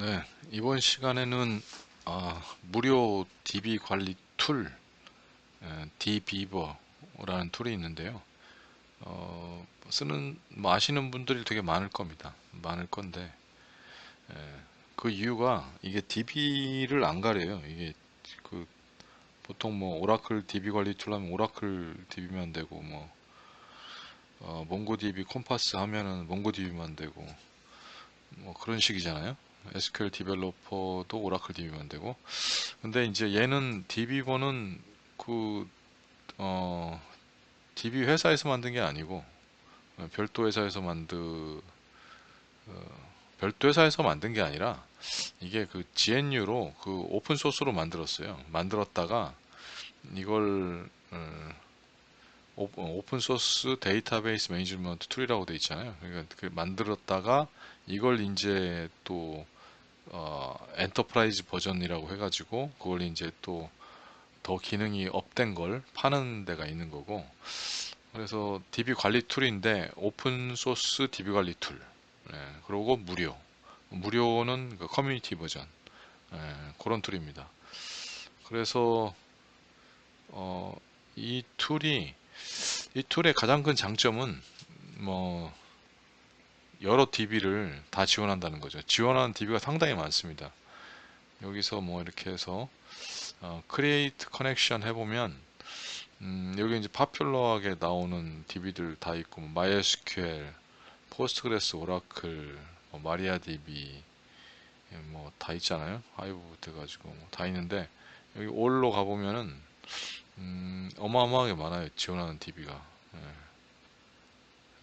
네, 이번 시간에는 아, 무료 DB 관리 툴 에, dbeaver라는 툴이 있는데요. 어, 쓰는 뭐 아시는 분들이 되게 많을 겁니다. 많을 건데 에, 그 이유가 이게 DB를 안 가려요. 이게 그 보통 뭐 오라클 DB 관리 툴 하면 오라클 DB만 되고 뭐 어, 몽고DB 콤파스 하면은 몽고DB만 되고 뭐 그런 식이잖아요. SQL 디벨로퍼도 오라클 DB만 되고 근데 이제 얘는 DB번은 그 어, DB 회사에서 만든 게 아니고 어, 별도 회사에서 만든 어, 별도 회사에서 만든 게 아니라 이게 그 GNU로 그 오픈 소스로 만들었어요. 만들었다가 이걸 어, 오픈 소스 데이터베이스 매니지먼트 툴이라고 돼 있잖아요. 그러니까 그 만들었다가 이걸 이제 또 어, 엔터프라이즈 버전이라고 해가지고 그걸 이제 또 더 기능이 업된 걸 파는 데가 있는 거고. 그래서 DB 관리 툴인데 오픈 소스 DB 관리 툴. 예, 그리고 무료. 무료는 그 커뮤니티 버전. 예, 그런 툴입니다. 그래서 어, 이 툴이 이 툴의 가장 큰 장점은 뭐 여러 DB를 다 지원한다는 거죠. 지원하는 DB가 상당히 많습니다. 여기서 뭐 이렇게 해서 어, create connection 해보면 음, 여기 이제 파퓰러하게 나오는 DB들 다 있고 뭐 MySQL, 포스트그레스, 오라클, 뭐 마리아DB 뭐 다 있잖아요. 하이브 부터 가지고 뭐 다 있는데 여기 all로 가보면은 음, 어마어마하게 많아요. 지원하는 DB가. 예.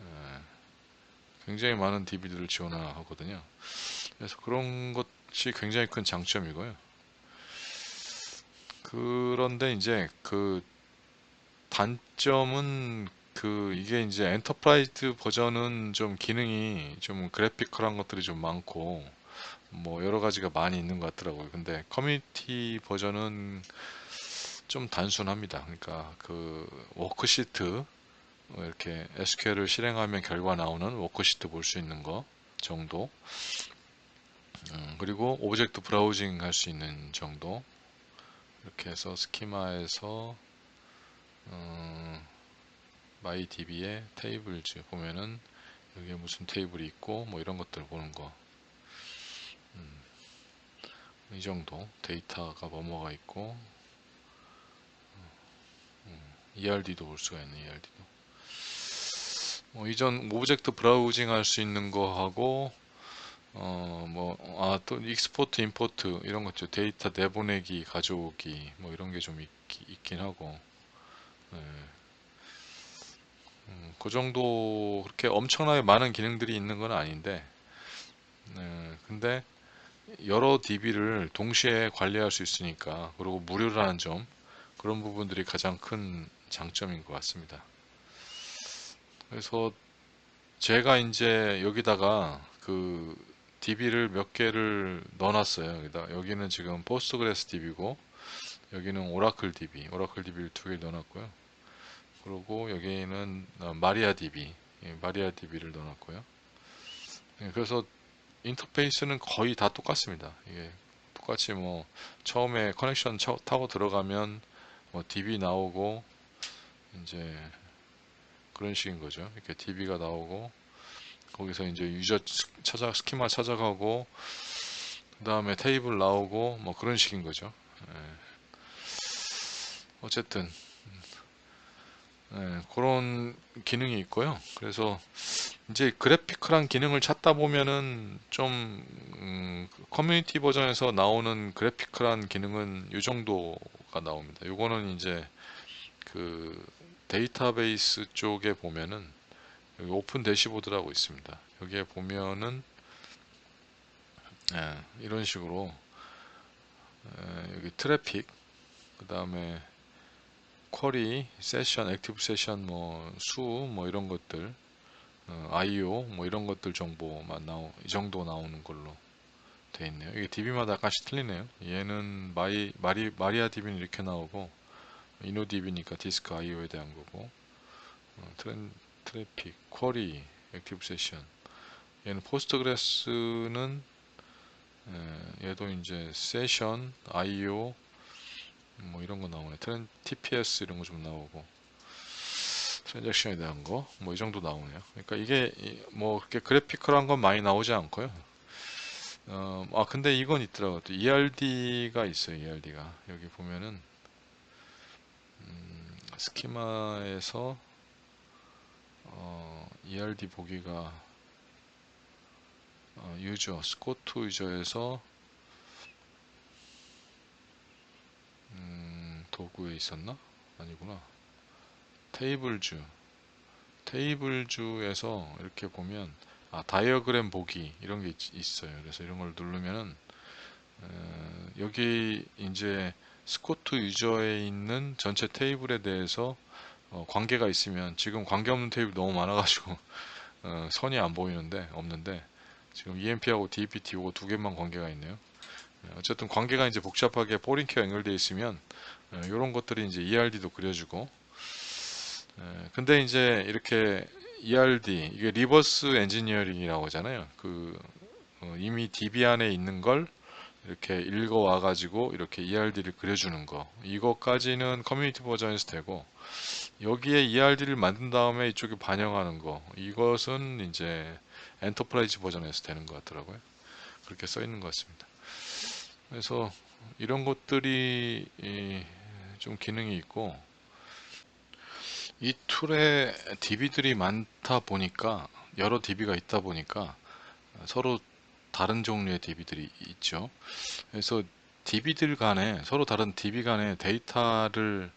예. 굉장히 많은 DB들을 지원하거든요. 그래서 그런 것이 굉장히 큰 장점이고요. 그런데 이제 그 단점은 그 이게 이제 엔터프라이즈 버전은 좀 기능이 좀 그래피컬한 것들이 좀 많고 뭐 여러 가지가 많이 있는 것 같더라고요. 근데 커뮤니티 버전은 좀 단순합니다. 그러니까 그 워크시트 뭐 이렇게 SQL을 실행하면 결과 나오는 워크시트 볼 수 있는 거 정도 음, 그리고 오브젝트 브라우징 할 수 있는 정도 이렇게 해서 스키마에서 음, 마이DB의 테이블즈 보면은 여기에 무슨 테이블이 있고 뭐 이런 것들 보는 거. 음, 이 정도 데이터가 뭐뭐가 있고 음, ERD도 볼 수가 있네 ERD도. 뭐 이전 오브젝트 브라우징 할 수 있는 거 하고 어 뭐 아또 익스포트 임포트 이런 것죠. 데이터 내보내기 가져오기 뭐 이런 게 좀 있긴 하고. 네. 음, 그 정도 그렇게 엄청나게 많은 기능들이 있는 건 아닌데 네, 근데 여러 DB를 동시에 관리할 수 있으니까 그리고 무료라는 점 그런 부분들이 가장 큰 장점인 것 같습니다. 그래서 제가 이제 여기다가 그 DB를 몇 개를 넣어놨어요. 여기다 여기는 지금 포스트그레스 DB고 여기는 오라클 DB, 오라클 DB를 두 개 넣어놨고요. 그리고 여기는 마리아 DB, 예, 마리아 DB를 넣어놨고요. 예, 그래서 인터페이스는 거의 다 똑같습니다. 이게 똑같이 뭐 처음에 커넥션 타고 들어가면 뭐 DB 나오고 이제 그런 식인 거죠. 이렇게 DB가 나오고 거기서 이제 유저 찾아 스키마 찾아가고 그 다음에 테이블 나오고 뭐 그런 식인 거죠. 예. 어쨌든 예, 그런 기능이 있고요. 그래서 이제 그래피컬한 기능을 찾다 보면은 좀 음, 커뮤니티 버전에서 나오는 그래피컬한 기능은 이 정도가 나옵니다. 요거는 이제 그 데이터베이스 쪽에 보면은 여기 오픈 대시보드라고 있습니다. 여기에 보면은 예, 이런 식으로 예, 여기 트래픽 그 다음에 쿼리, 세션, 액티브 세션, 뭐 수, 뭐 이런 것들, 어, IO, 뭐 이런 것들 정보만 나오, 이 정도 나오는 걸로 돼 있네요. 이게 DB마다 약간씩 틀리네요. 얘는 마이, 마리, 마리아 DB는 이렇게 나오고, 이노DB니까 디스크 IO에 대한 거고 어, 트렌, 트래픽, 쿼리, 액티브 세션 얘는 포스트그레스는 예, 얘도 이제 세션, IO 뭐 이런 거 나오네. 트렌, TPS 이런 거 좀 나오고 트랜잭션에 대한 거 뭐 이 정도 나오네요. 그러니까 이게 이- 뭐 그렇게 그래피컬한 건 많이 나오지 않고요. 어, 아 근데 이건 있더라고요. 또 ERD가 있어요. ERD가 여기 보면은 음, 스키마에서 어, ERD 보기가 어, 유저, 스코트 유저에서 음, 도구에 있었나? 아니구나. 테이블주. 테이블주에서 이렇게 보면 아, 다이어그램 보기 이런 게 있, 어요 그래서 이런 걸 누르면은 어, 여기 이제 스코트 유저에 있는 전체 테이블에 대해서 어, 관계가 있으면 지금 관계 없는 테이블 너무 많아가지고 어, 선이 안 보이는데 없는데 지금 EMP하고 요거 두 개만 관계가 있네요. 예, 어쨌든 관계가 이제 복잡하게 포링키가 연결되어 있으면 이런 것들이 이제 ERD도 그려주고 예, 근데 이제 이렇게 ERD 이게 리버스 엔지니어링이라고 하잖아요. 그 어, 이미 DB 안에 있는 걸 이렇게 읽어와 가지고 이렇게 ERD를 그려주는 거 이것까지는 커뮤니티 버전에서 되고 여기에 ERD를 만든 다음에 이쪽에 반영하는 거 이것은 이제 엔터프라이즈 버전에서 되는 것 같더라고요. 그렇게 써 있는 것 같습니다. 그래서 이런 것들이 이좀 기능이 있고 이 툴에 DB들이 많다 보니까 여러 DB가 있다 보니까 서로 다른 종류의 DB들이 있죠. 그래서 DB들 간에 서로 다른 DB 간에 데이터를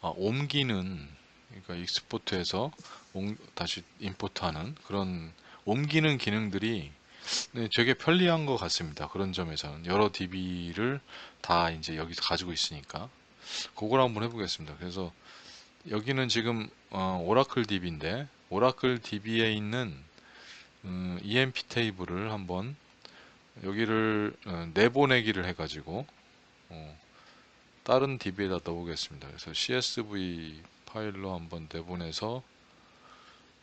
어, 옮기는 그러니까 익스포트해서 옮- 다시 임포트하는 그런 옮기는 기능들이 네, 되게 편리한 것 같습니다. 그런 점에서는 여러 DB를 다 이제 여기서 가지고 있으니까 그걸 한번 해보겠습니다. 그래서 여기는 지금 어, 오라클 DB인데 오라클 DB에 있는 음, EMP 테이블을 한번 여기를 어, 내보내기를 해가지고 어, 다른 DB에다 넣어보겠습니다. 그래서 CSV 파일로 한번 내보내서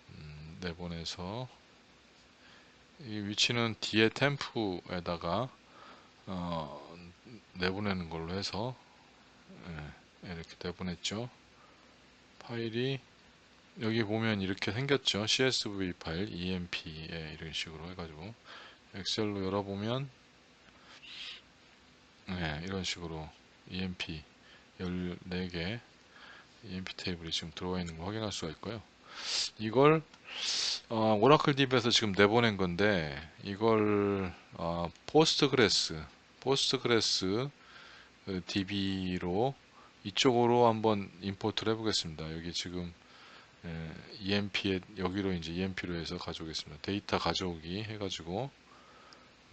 음, 내보내서 이 위치는 뒤에 템프에다가 어, 내보내는 걸로 해서 예, 이렇게 내보냈죠. 파일이 여기 보면 이렇게 생겼죠. CSV 파일 EMP에 이런 식으로 해가지고 엑셀로 열어보면 네, 이런 식으로 EMP 14개 EMP 테이블이 지금 들어와 있는 거 확인할 수가 있고요. 이걸 어, 오라클 DB에서 지금 내보낸 건데 이걸 어, 포스트그레스 포스트그레스 DB로 이쪽으로 한번 임포트를 해보겠습니다. 여기 지금 예, EMP에 여기로 이제 EMP로 해서 가져오겠습니다. 데이터 가져오기 해가지고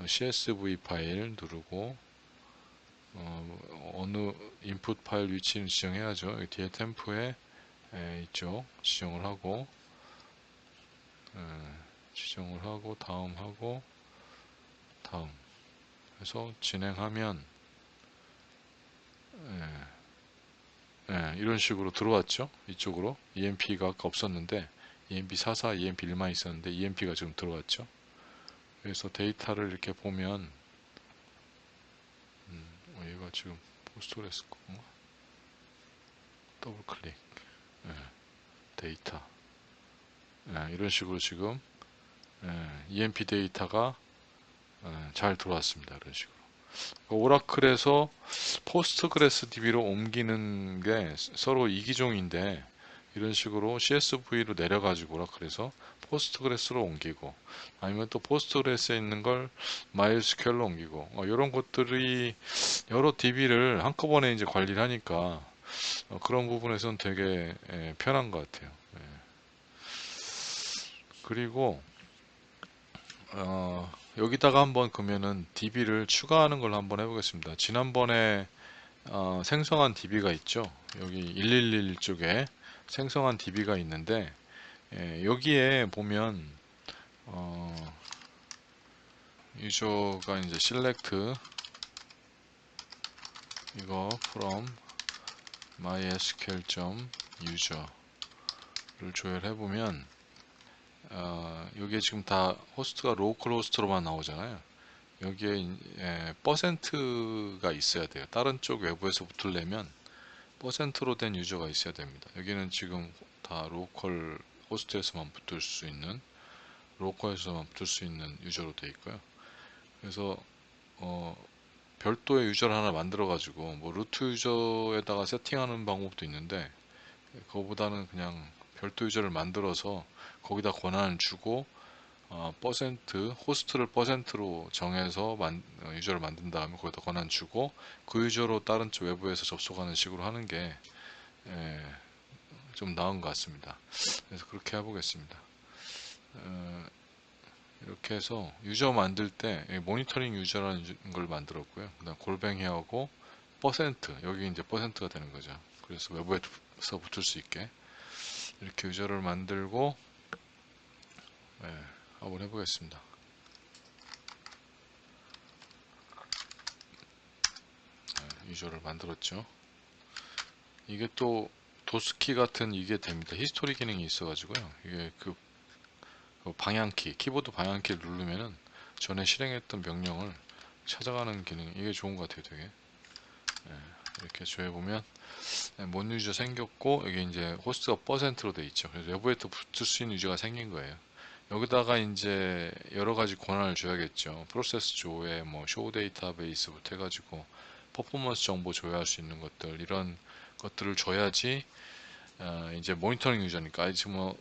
CSV 파일 누르고 어, 느 인풋 파일 위치는 지정해야죠. 뒤에 템프에 예, 이쪽 지정을 하고 예, 지정을 하고 다음 하고 다음 해서 진행하면 예, 예, 이런 식으로 들어왔죠. 이쪽으로 EMP가 아까 없었는데 EMP44, EMP1만 있었는데 EMP가 지금 들어왔죠. 그래서 데이터를 이렇게 보면 음, 어, 얘가 지금 포스트그레스 거구나. 더블 클릭 예, 데이터 예, 이런 식으로 지금 예, EMP 데이터가 예, 잘 들어왔습니다. 이런 식으로 오라클에서 포스트그레스 DB로 옮기는 게 서로 이기종인데 이런 식으로 CSV로 내려가지고 오라클에서 포스트그레스로 옮기고 아니면 또 포스트그레스에 있는 걸 마일스퀘어로 옮기고 어, 이런 것들이 여러 DB를 한꺼번에 이제 관리를 하니까 어, 그런 부분에서는 되게 예, 편한 것 같아요. 예. 그리고 어, 여기다가 한번 그러면은 DB를 추가하는 걸 한번 해보겠습니다. 지난번에 어, 생성한 DB가 있죠. 여기 111 쪽에 생성한 DB가 있는데 예, 여기에 보면 어, 유저가 이제 select 이거 from mysql.user를 조회를 해보면 어, 여기에 지금 다 호스트가 로컬 호스트로만 나오잖아요. 여기에 인- 예, 퍼센트가 있어야 돼요. 다른 쪽 외부에서 붙으려면 퍼센트로 된 유저가 있어야 됩니다. 여기는 지금 다 로컬 호스트에서만 붙을 수 있는 로컬에서만 붙을 수 있는 유저로 되어 있고요. 그래서 어, 별도의 유저를 하나 만들어 가지고 뭐 루트 유저에다가 세팅하는 방법도 있는데 그거보다는 그냥 별도 유저를 만들어서 거기다 권한을 주고 어, 퍼센트 호스트를 퍼센트로 정해서 만, 어, 유저를 만든 다음에 거기다 권한 주고 그 유저로 다른 쪽 외부에서 접속하는 식으로 하는 게 예, 좀 나은 것 같습니다. 그래서 그렇게 해보겠습니다. 어, 이렇게 해서 유저 만들 때이 모니터링 유저라는 유- 걸 만들었고요. 그다음 골뱅이하고 퍼센트 여기 이제 퍼센트가 되는 거죠. 그래서 외부에서 붙을 수 있게 이렇게 유저를 만들고 예, 한번 해보겠습니다. 예, 유저를 만들었죠. 이게 또 도스키 같은 이게 됩니다. 히스토리 기능이 있어가지고요. 이게 그, 그 방향키, 키보드 방향키를 누르면은 전에 실행했던 명령을 찾아가는 기능, 이게 좋은 것 같아요, 되게. 예, 이렇게 조회 보면 몬 유저 생겼고 여기 이제 호스트가 퍼센트로 돼 있죠. 그래서 외부에 또 붙을 수 있는 유저가 생긴 거예요. 여기다가 이제 여러 가지 권한을 줘야겠죠. 프로세스 조회, 뭐쇼 데이터베이스부터 해가지고 퍼포먼스 정보 조회할 수 있는 것들 이런 것들을 줘야지 어, 이제 모니터링 유저니까 지금 뭐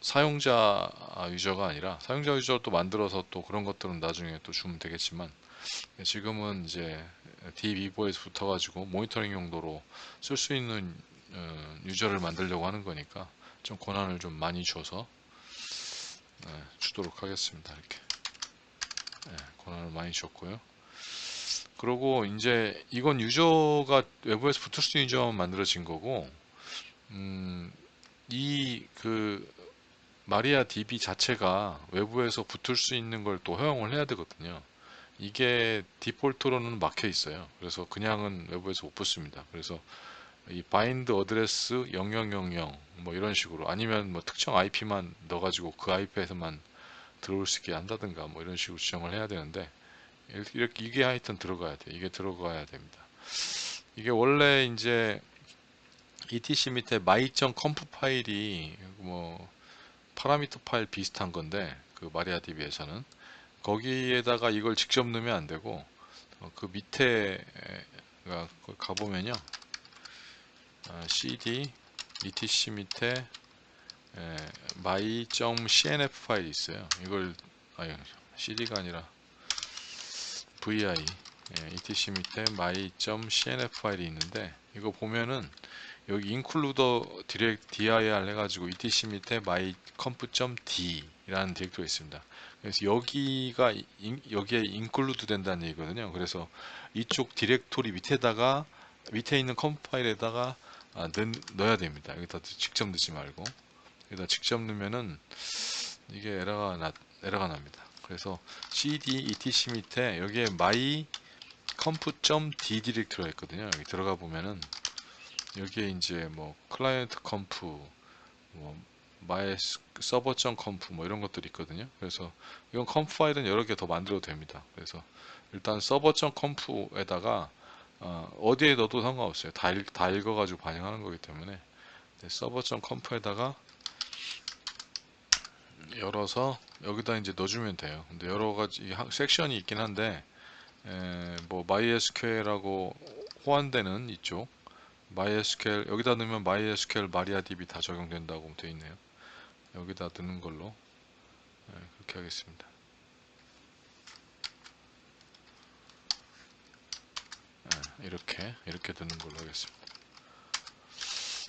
사용자 유저가 아니라 사용자 유저도 만들어서 또 그런 것들은 나중에 또 주면 되겠지만 지금은 이제 DB보에서 붙어가지고 모니터링 용도로 쓸 수 있는 어, 유저를 만들려고 하는 거니까 좀 권한을 좀 많이 줘서 네, 주도록 하겠습니다. 이렇게 네, 권한을 많이 줬고요. 그리고 이제 이건 유저가 외부에서 붙을 수 있는 유저만 만들어진 거고, 음, 이 그 마리아 DB 자체가 외부에서 붙을 수 있는 걸 또 허용을 해야 되거든요. 이게 디폴트로는 막혀 있어요. 그래서 그냥은 외부에서 못 붙습니다. 그래서 이 바인드 어드레스 0000 뭐 이런 식으로 아니면 뭐 특정 IP만 넣어가지고 그 IP에서만 들어올 수 있게 한다든가 뭐 이런 식으로 지정을 해야 되는데 이렇게 이게 하여튼 들어가야 돼. 이게 들어가야 됩니다. 이게 원래 이제 etc 밑에 my.conf 파일이 뭐 파라미터 파일 비슷한 건데 그 마리아DB에서는 거기에다가 이걸 직접 넣으면 안 되고 어, 그 밑에 가보면요 아, cd etc 밑에 my.cnf 파일이 있어요 이걸 아니 cd가 아니라 vi 예, etc 밑에 my.cnf 파일이 있는데 이거 보면은 여기 include dir 해가지고 etc 밑에 myconf.d 라는 디렉토리가 있습니다. 그래서 여기가 인, 여기에 include 된다는 얘기거든요. 그래서 이쪽 디렉토리 밑에다가 밑에 있는 컴프 파일에다가 아, 넣, 넣어야 됩니다. 여기다 직접 넣지 말고 여기다 직접 넣으면은 이게 에러가 나, 에러가 납니다. 그래서 cd etc 밑에 여기에 my conf.d 디렉토리가 있거든요. 여기 들어가 보면은 여기에 이제 뭐 클라이언트 컴프 뭐 마이 서버.conf 뭐 이런 것들이 있거든요. 그래서 이건 컴프 파일은 여러 개 더 만들어도 됩니다. 그래서 일단 서버.conf에다가 어, 디에 넣어도 상관없어요. 다, 읽, 다 읽어가지고 반영하는 거기 때문에 네, 서버.conf에다가 열어서 여기다 이제 넣어주면 돼요. 근데 여러 가지 섹션이 있긴 한데 에, 뭐 MySQL하고 호환되는 이쪽 MySQL 여기다 넣으면 MySQL MariaDB 다 적용된다고 되어 있네요. 여기다 넣는 걸로 네, 그렇게 하겠습니다. 네, 이렇게 이렇게 넣는 걸로 하겠습니다.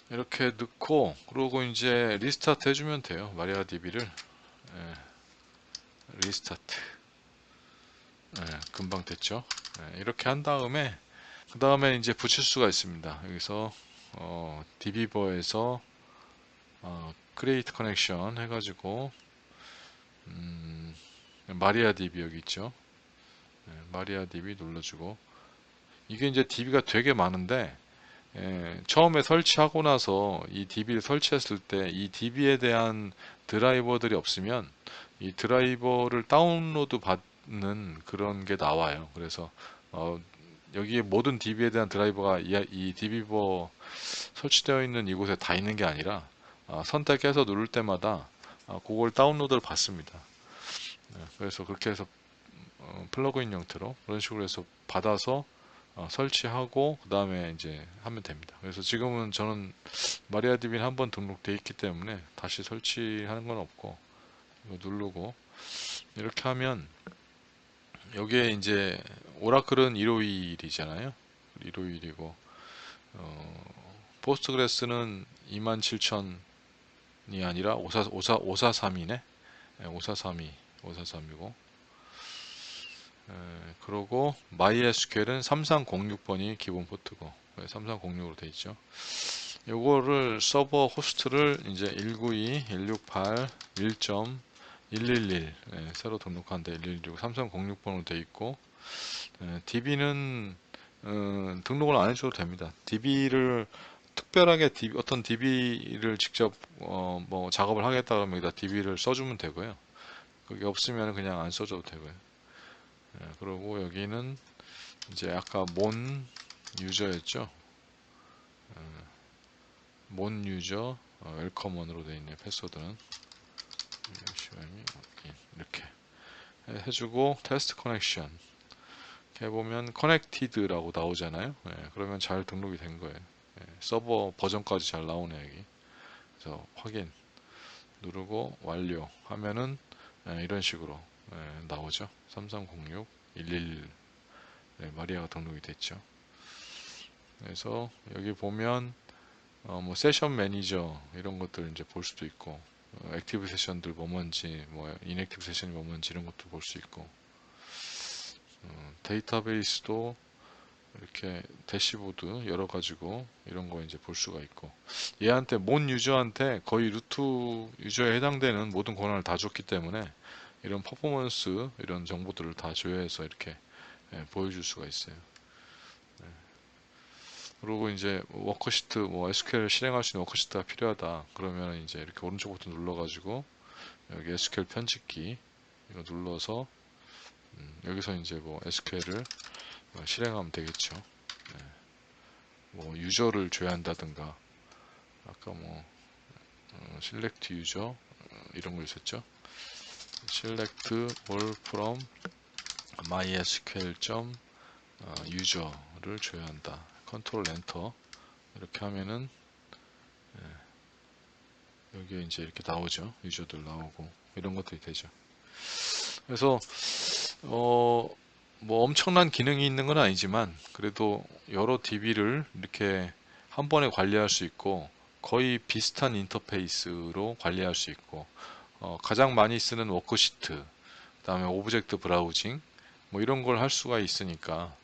이렇게 넣고 그러고 이제 리스타트 해주면 돼요. 마리아DB를 네, 리스타트 네, 금방 됐죠. 네, 이렇게 한 다음에 그 다음에 이제 붙일 수가 있습니다. 여기서 어, db버에서 어, create connection 해가지고 음, 마리아DB 여기 있죠. 네, 마리아DB 눌러주고 이게 이제 DB가 되게 많은데 예, 처음에 설치하고 나서 이 DB를 설치했을 때 이 DB에 대한 드라이버들이 없으면 이 드라이버를 다운로드 받 있는 그런 게 나와요. 그래서 어, 여기에 모든 DB에 대한 드라이버가 이, 이 DB버 설치되어 있는 이곳에 다 있는 게 아니라 어, 선택해서 누를 때마다 어, 그걸 다운로드를 받습니다. 네, 그래서 그렇게 해서 어, 플러그인 형태로 그런 식으로 해서 받아서 어, 설치하고 그 다음에 이제 하면 됩니다. 그래서 지금은 저는 마리아DB는 한 번 등록되어 있기 때문에 다시 설치하는 건 없고 누르고 이렇게 하면 여기에 이제 오라클은 151이잖아요. 151이고 어, 포스트그레스는 27,000이 아니라 54, 54, 5432네. 5432, 5432고 에, 그러고 MySQL은 3306번이 기본 포트고 3306으로 돼 있죠. 요거를 서버 호스트를 이제 192, 168, 1.111 예, 새로 등록한데 116, 3306번으로 돼 있고 예, DB는 어, 등록을 안 해줘도 됩니다. DB를 특별하게 DB, 어떤 DB를 직접 어, 뭐 작업을 하겠다 그러면 DB를 써주면 되고요. 그게 없으면 그냥 안 써줘도 되고요. 예, 그리고 여기는 이제 아까 몬 유저였죠. 예, 몬 유저 어, 웰컴원으로 되어 있네요. 패스워드는. 이렇게 해주고 테스트 커넥션 해보면 커넥티드라고 나오잖아요. 예, 그러면 잘 등록이 된 거예요. 예, 서버 버전까지 잘 나오네 여기. 그래서 확인 누르고 완료 하면은 예, 이런 식으로 예, 나오죠. 3306 111 네, 마리아가 등록이 됐죠. 그래서 여기 보면 어, 뭐 세션 매니저 이런 것들 이제 볼 수도 있고 어, 액티브 세션들 뭐 뭔지 뭐 인액티브 세션이 뭐 뭔지 이런 것도 볼 수 있고 어, 데이터베이스도 이렇게 대시보드 열어 가지고 이런 거 이제 볼 수가 있고 얘한테 몬 유저한테 거의 루트 유저에 해당되는 모든 권한을 다 줬기 때문에 이런 퍼포먼스 이런 정보들을 다 조회해서 이렇게 예, 보여줄 수가 있어요. 네. 그리고 이제 워커시트 뭐 SQL 실행할 수 있는 워커시트가 필요하다 그러면 이제 이렇게 오른쪽 버튼 눌러가지고 여기 SQL 편집기 이거 눌러서 음, 여기서 이제 뭐 SQL을 실행하면 되겠죠. 네. 뭐 유저를 조회한다든가 아까 뭐 어, select user 어, 이런 거 있었죠. Select all from mysql user를 조회한다. 컨트롤 엔터 이렇게 하면은 예, 여기에 이제 이렇게 나오죠. 유저들 나오고 이런 것들이 되죠. 그래서 어, 뭐 엄청난 기능이 있는 건 아니지만 그래도 여러 DB를 이렇게 한 번에 관리할 수 있고 거의 비슷한 인터페이스로 관리할 수 있고 어, 가장 많이 쓰는 워크시트 그 다음에 오브젝트 브라우징 뭐 이런 걸 할 수가 있으니까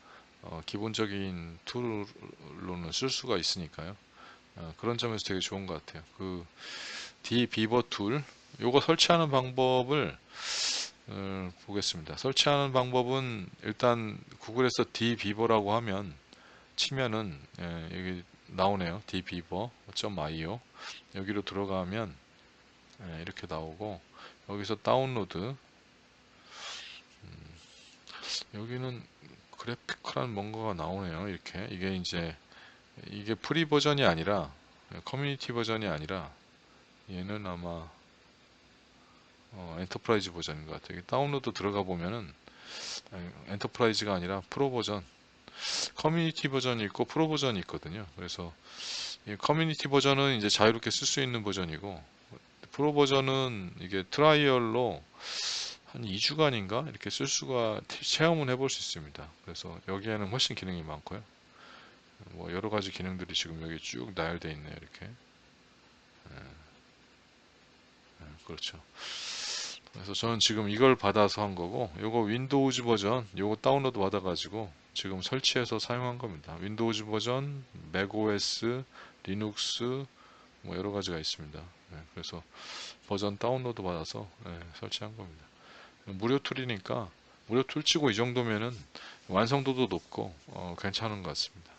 어, 기본적인 툴로는 쓸 수가 있으니까요. 어, 그런 점에서 되게 좋은 것 같아요. 그 dbeaver 툴 요거 설치하는 방법을 어, 보겠습니다. 설치하는 방법은 일단 구글에서 dbeaver라고 하면 치면은 예, 여기 나오네요. dbeaver.io 여기로 들어가면 예, 이렇게 나오고 여기서 다운로드. 음, 여기는 그래픽한 뭔가가 나오네요 이렇게. 이게 이제 이게 프리 버전이 아니라 커뮤니티 버전이 아니라 얘는 아마 어, 엔터프라이즈 버전인 것 같아요. 다운로드 들어가 보면은 아니, 엔터프라이즈가 아니라 프로 버전. 커뮤니티 버전이 있고 프로 버전이 있거든요. 그래서 커뮤니티 버전은 이제 자유롭게 쓸 수 있는 버전이고 프로 버전은 이게 트라이얼로 한 2주간인가 이렇게 쓸 수가 체험을 해볼 수 있습니다. 그래서 여기에는 훨씬 기능이 많고요. 뭐 여러 가지 기능들이 지금 여기 쭉 나열되어 있네요. 이렇게. 네. 네, 그렇죠. 그래서 저는 지금 이걸 받아서 한 거고, 요거 윈도우즈 버전, 요거 다운로드 받아 가지고 지금 설치해서 사용한 겁니다. 윈도우즈 버전, 맥OS, 리눅스, 뭐 여러 가지가 있습니다. 네, 그래서 버전 다운로드 받아서 네, 설치한 겁니다. 무료 툴이니까 무료 툴 치고 이 정도면은 완성도도 높고 어, 괜찮은 것 같습니다.